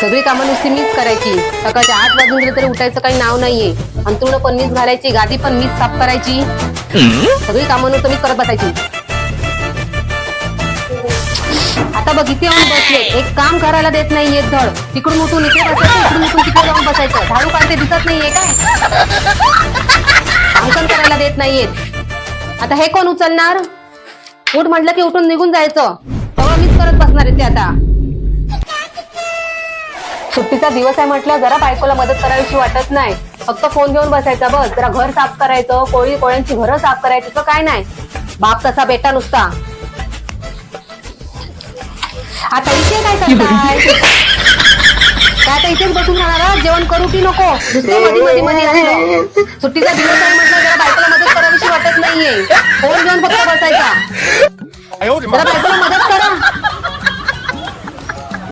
सगळी कामं नुसती मीच करायची. सकाळच्या आठ वाजून गेले तरी उठायचं काही नाव नाहीये. अंतरुण पण मीच घालायची गादी पण मीच साफ करायची. सगळी कामं नुसतं मीच करत बसायची. आता बघ इथे येऊन बसले एक काम करायला देत नाहीये धड. तिकडून उठून इथे बसायचं इकडून उठून तिकडे जाऊन बसायचं. झाडू काढते दिसत नाहीये काय? अंकन करायला देत नाहीयेत आता हे कोण उचलणार? उठ म्हटलं की उठून निघून जायचं. सगळं मीच करत बसणार आहे ते आता. सुट्टीचा दिवस आहे म्हटलं जरा बायकोला मदत करावीशी वाटत नाही. फक्त फोन घेऊन बसायचा बस. जरा घर साफ करायचं कोळी कोळ्यांची घरं साफ करायची तर काय नाही. बाप तसा बेटा नुसता. आता इथे काय करताय? काय आता इथेच बसून राहणार जेवण करू की नको? असलं. सुट्टीचा दिवस आहे म्हटलं जरा बायकोला मदत करावीशी वाटत नाहीये. फोन घेऊन फक्त बसायचा. जरा बायकोला